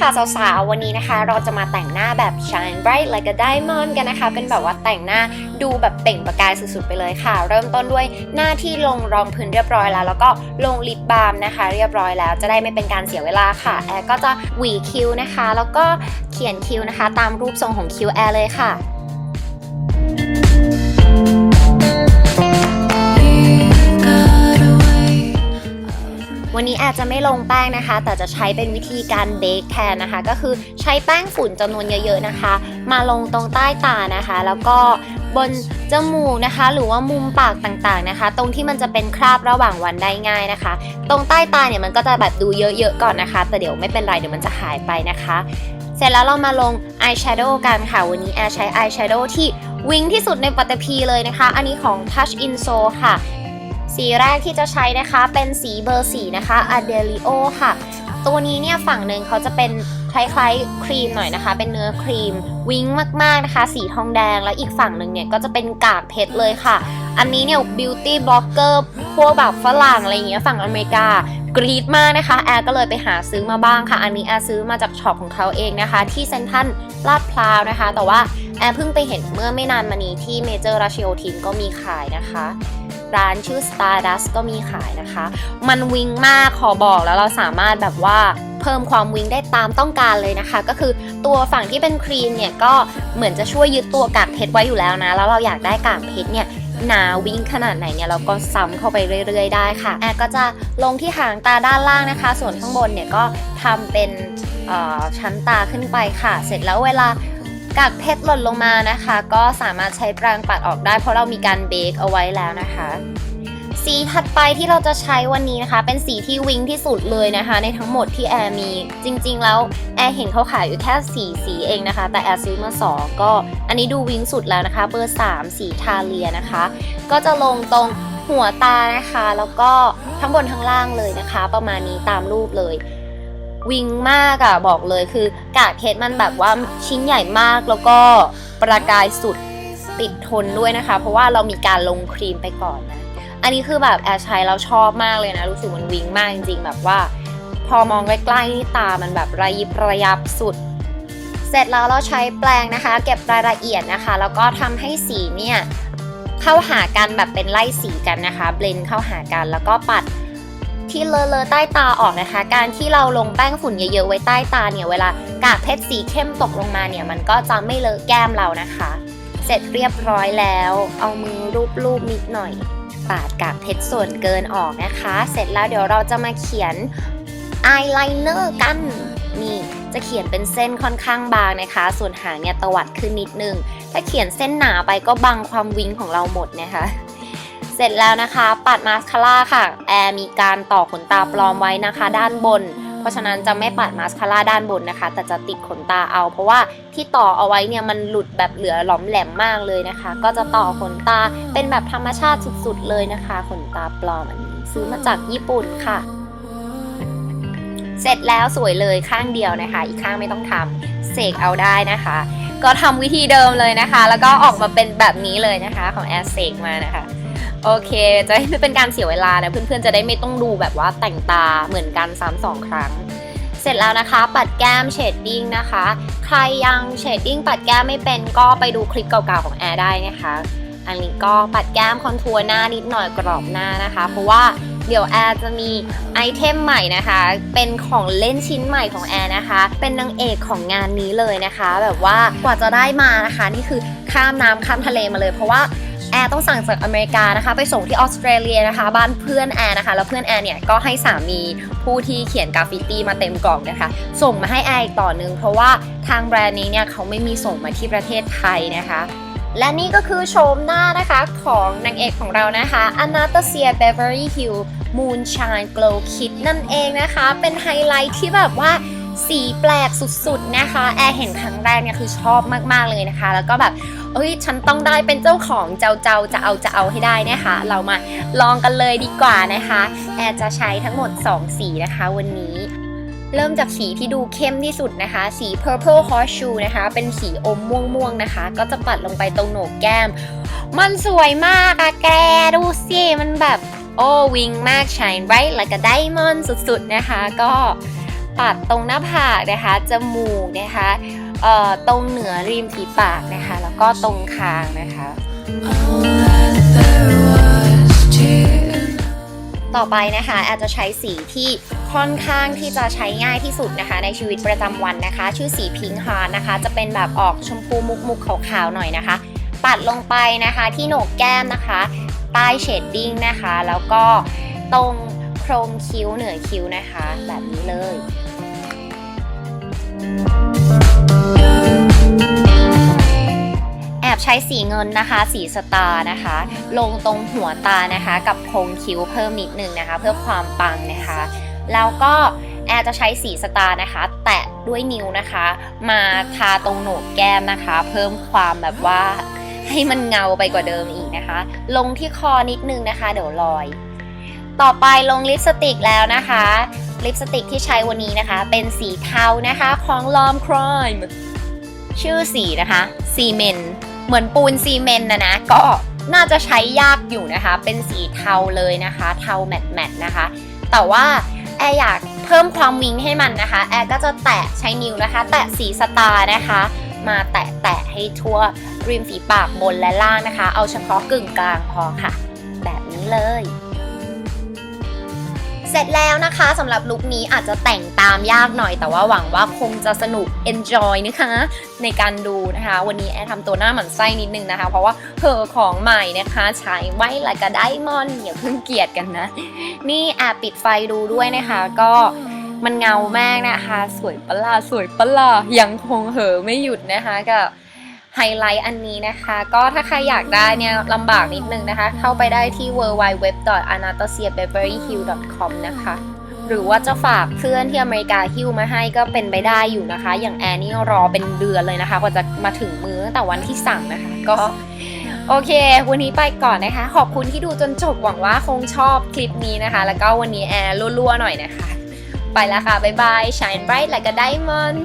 ค่ะสาวๆ วันนี้นะคะ เราจะมาแต่งหน้าแบบ shine bright like a diamond กันนะคะ เป็นแบบว่าแต่งหน้าดูแบบเปล่งประกายสุดๆไปเลยค่ะ เริ่มต้นด้วยหน้าที่ลงรองพื้นเรียบร้อยแล้ว แล้วก็ลงลิปบาล์มนะคะ เรียบร้อยแล้ว จะได้ไม่เป็นการเสียเวลาค่ะ แอร์ก็จะหวีคิ้วนะคะ แล้วก็เขียนคิ้วนะคะ ตามรูปทรงของคิ้วแอร์เลยค่ะ วันนี้อร์จะไม่ลงแป้งนะคะ แต่จะใช้เป็นวิธีการเบคแทนนะคะ ก็คือใช้แป้งฝุ่นจำนวนเยอะๆนะคะ มาลงตรงใต้ตานะคะ แล้วก็บนจมูกนะคะ หรือว่ามุมปากต่างๆนะคะ ตรงที่มันจะเป็นคราบระหว่างวันได้ง่ายนะคะ ตรงใต้ตาเนี่ยมันก็จะแบบดูเยอะๆก่อนนะคะ แต่เดี๋ยวไม่เป็นไรเดี๋ยวมันจะหายไปนะคะ เสร็จแล้วเรามาลงอายแชโดว์กันค่ะ วันนี้แอร์ใช้อายแชโดว์ที่วิงที่สุดในปัตตภีเลยนะคะ อันนี้ของ Touch In So ค่ะ สีแรกที่จะใช้นะคะเป็นสีเบอร์สีนะคะ a d e l i o ค่ะ ตัวนี้เนี่ยฝั่งหนึ่งเขาจะเป็นคล้ายๆครีมหน่อยนะคะ เป็นเนื้อครีมวิ้งมากๆนะคะ สีทองแดงแล้วอีกฝั่งหนึ่งเนี่ยก็จะเป็นกากเพชรเลยค่ะ อันนี้เนี่ย beauty blogger พวกแบบฝรั่งอะไรอย่างเงี้ยฝั่งอเมริกากรีดมากนะคะ แอร์ก็เลยไปหาซื้อมาบ้างค่ะ อันนี้แอร์ซื้อมาจากช็อปของเขาเองนะคะ ที่เซนทัลลาดพร้าวนะคะ แต่ว่าแอร์เพิ่งไปเห็นเมื่อไม่นานมานี้ที่เมเจอร์ราชิโอทินก็มีขายนะคะ ร้านชื่อ Stardust ก็มีขายนะคะ มันวิงมากขอบอกแล้วเราสามารถแบบว่าเพิ่มความวิงได้ตามต้องการเลยนะคะ ก็คือตัวฝั่งที่เป็นครีมเนี่ยก็เหมือนจะช่วยยึดตัวกากเพชรไว้อยู่แล้วนะ แล้วเราอยากได้กากเพชรเนี่ยหนาวิงขนาดไหนเนี่ยเราก็ซ้ำเข้าไปเรื่อย ๆ ได้ค่ะแอร์ก็จะลงที่หางตาด้านล่างนะคะ ส่วนข้างบนเนี่ยก็ทำเป็นชั้นตาขึ้นไปค่ะ เสร็จแล้วเวลา กากเพชรหล่นลงมานะคะ ก็สามารถใช้แปรงปัดออกได้ เพราะเรามีการเบคเอาไว้แล้วนะคะ สีถัดไปที่เราจะใช้วันนี้นะคะ เป็นสีที่วิงที่สุดเลยนะคะ ในทั้งหมดที่แอร์มี จริง ๆ แล้วแอร์เห็นเขาขายอยู่แค่สีสีเองนะคะ แต่แอร์ซื้อมาสองก็อันนี้ดูวิงสุดแล้วนะคะ เบอร์ 3 สีทาเลียนะคะ ก็จะลงตรงหัวตานะคะ แล้วก็ทั้งบนทั้งล่างเลยนะคะ ประมาณนี้ตามรูปเลย วิงมากอะบอกเลยคือกากเพชรมันแบบว่าชิ้นใหญ่มากแล้วก็ประกายสุดติดทนด้วยนะคะ เพราะว่าเรามีการลงครีมไปก่อนนะ อันนี้คือแบบแอร์ใช้แล้วชอบมากเลยนะ รู้สึกมันวิงมากจริงๆแบบว่า พอมองใกล้ๆนี่ตามันแบบระยิบระยับสุด เสร็จแล้วเราใช้แปรงนะคะ เก็บรายละเอียดนะคะ แล้วก็ทำให้สีเนี่ยเข้าหากันแบบเป็นไล่สีกันนะคะ เบลนเข้าหากันแล้วก็ปัด ที่เลอะเลอะใต้ตาออกนะคะ การที่เราลงแป้งฝุ่นเยอะๆไว้ใต้ตาเนี่ยเวลากากเพชรสีเข้มตกลงมาเนี่ยมันก็จะไม่เลอะแก้มเรานะคะ เสร็จเรียบร้อยแล้ว เอามือรูปๆนิดหน่อย ปาดกากเพชรส่วนเกินออกนะคะ เสร็จแล้วเดี๋ยวเราจะมาเขียนอายไลเนอร์กันนี่จะเขียนเป็นเส้นค่อนข้างบางนะคะ ส่วนหางเนี่ยตวัดขึ้นนิดนึง ถ้าเขียนเส้นหนาไปก็บังความวิงของเราหมดนะคะ เสร็จแล้วนะคะ ปัดมาสคาร่าค่ะ แอร์มีการต่อขนตาปลอมไว้นะคะ ด้านบน เพราะฉะนั้นจะไม่ปัดมาสคาร่าด้านบนนะคะ แต่จะติดขนตาเอา เพราะว่าที่ต่อเอาไว้เนี่ยมันหลุดแบบเหลือหลอมแหลมมากเลยนะคะ ก็จะต่อขนตาเป็นแบบธรรมชาติสุดๆเลยนะคะ ขนตาปลอมอันนี้ซื้อมาจากญี่ปุ่นค่ะเสร็จแล้วสวยเลยข้างเดียวนะคะ อีกข้างไม่ต้องทำเสกเอาได้นะคะ ก็ทำวิธีเดิมเลยนะคะ แล้วก็ออกมาเป็นแบบนี้เลยนะคะ ของแอร์เสกมานะคะ โอเค จะไม่เป็นการเสียเวลานะเพื่อนๆจะได้ไม่ต้องดูแบบว่าแต่งตาเหมือนกันซ้ำสองครั้ง เสร็จแล้วนะคะ ปัดแก้มเชดดิ้งนะคะ ใครยังเชดดิ้งปัดแก้มไม่เป็นก็ไปดูคลิปเก่าๆของแอร์ได้นะคะ อันนี้ก็ปัดแก้มคอนทัวร์หน้านิดหน่อยกรอบหน้านะคะ เพราะว่าเดี๋ยวแอร์จะมีไอเทมใหม่นะคะ เป็นของเล่นชิ้นใหม่ของแอร์นะคะ เป็นนางเอกของงานนี้เลยนะคะ แบบว่ากว่าจะได้มานะคะ นี่คือข้ามน้ำข้ามทะเลมาเลย เพราะว่า แอร์ต้องสั่งจากอเมริกานะคะ ไปส่งที่ออสเตรเลียนะคะ บ้านเพื่อนแอร์นะคะ แล้วเพื่อนแอร์เนี่ยก็ให้สามีผู้ที่เขียนกราฟฟิตี้มาเต็มกล่องนะคะ ส่งมาให้แอร์อีกต่อหนึ่งเพราะว่าทางแบรนด์นี้เนี่ยเขาไม่มีส่งมาที่ประเทศไทยนะคะและนี่ก็คือโฉมหน้านะคะของนางเอกของเรานะคะ Anastasia Beverly Hills Moonshine Glow Kit นั่นเองนะคะ เป็นไฮไลท์ที่แบบว่า สีแปลกสุดๆนะคะแอร์เห็นครั้งแรกเนี่ยคือชอบมากๆเลยนะคะ แล้วก็แบบเอ้ยฉันต้องได้เป็นเจ้าของเจ้าเจ้าจะเอาจะเอาให้ได้นะคะ เรามาลองกันเลยดีกว่านะคะแอร์จะใช้ทั้งหมด 2 สีนะคะ วันนี้เริ่มจากสีที่ดูเข้มที่สุดนะคะ สี purple horseshoe นะคะ เป็นสีอมม่วงๆนะคะ ก็จะปัดลงไปตรงโหนกแก้ม มันสวยมากอะแกดูสิมันแบบ โอ้วิงมาก shine bright like a diamond สุดๆนะคะ ก็ ปัดตรงหน้าผากนะคะ จมูกนะคะตรงเหนือริมฝีปากนะคะ แล้วก็ตรงคางนะคะ ต่อไปนะคะอดจจะใช้สีที่ค่อนข้างที่จะใช้ง่ายที่สุดนะคะ ในชีวิตประจำวันนะคะ ชื่อสีพิงค์ฮาร์นะคะ จะเป็นแบบออกชมพูมุกๆขาวๆหน่อยนะคะ ปัดลงไปนะคะที่โหนกแก้มนะคะ ใต้เชดดิ้งนะคะ แล้วก็ตรงโครงคิ้วเหนือคิ้วนะคะ แบบนี้เลย แอบใช้สีเงินนะคะ สีสตาร์นะคะ ลงตรงหัวตานะคะ กับโครงคิ้วเพิ่มนิดนึงนะคะ เพื่อความปังนะคะ แล้วก็แอร์จะใช้สีสตาร์นะคะ แตะด้วยนิ้วนะคะ มาทาตรงโหนกแก้มนะคะ เพิ่มความแบบว่าให้มันเงาไปกว่าเดิมอีกนะคะ ลงที่คอนิดนึงนะคะ เดี๋ยวลอย ต่อไปลงลิปสติกแล้วนะคะ ลิปสติกที่ใช้วันนี้นะคะ เป็นสีเทานะคะของลอมครายชื่อสีนะคะซีเมนเหมือนปูนซีเมนนะนะก็น่าจะใช้ยากอยู่นะคะ เป็นสีเทาเลยนะคะ เทาแมตต์แมตต์นะคะ แต่ว่าแอร์อยากเพิ่มความวิงให้มันนะคะ แอร์ก็จะแตะใช้นิ้วนะคะ แตะสีสตาร์นะคะ มาแตะแตะให้ทั่วริมฝีปากบนและล่างนะคะ เอาเฉพาะกึ่งกลางพอค่ะ แบบนี้เลย ร็จแล้วนะคะสำหรับลุคนี้อาจจะแต่งตามยากหน่อย แต่ว่าหวังว่าคงจะสนุก enjoy นะคะในการดูนะคะ วันนี้แอร์ทำตัวหน้าหมันไส้นิดนึงนะคะ เพราะว่าเพอของใหม่นะคะใช้ไว้ละกระไดมอนอย่าเพิ่งเกลียดกันนะ นี่แอบปิดไฟดูด้วยนะคะ ก็มันเงามากนะคะ สวยปะล่ะสวยปะล่ะยังคงเหอไม่หยุดนะคะกับ ไฮไลท์อันนี้นะคะ ก็ถ้าใครอยากได้เนี่ยลำบากนิดนึงนะคะ เข้าไปได้ที่ w w w a n a t a s i a b e v e r l y h i l l c o m นะคะหรือว่าจะฝากเพื่อนที่อเมริกาฮิ้วมาให้ก็เป็นไปได้อยู่นะคะ อย่างแอนนี่รอเป็นเดือนเลยนะคะ กว่าจะมาถึงมือตั้งแต่วันที่สั่งนะคะ ก็โอเค วันนี้ไปก่อนนะคะ ขอบคุณที่ดูจนจบหวังว่าคงชอบคลิปนี้นะคะ แล้วก็วันนี้แอร์รั่วๆหน่อยนะคะ ไปแล้วค่ะ บ๊ายบาย shine bright like a diamond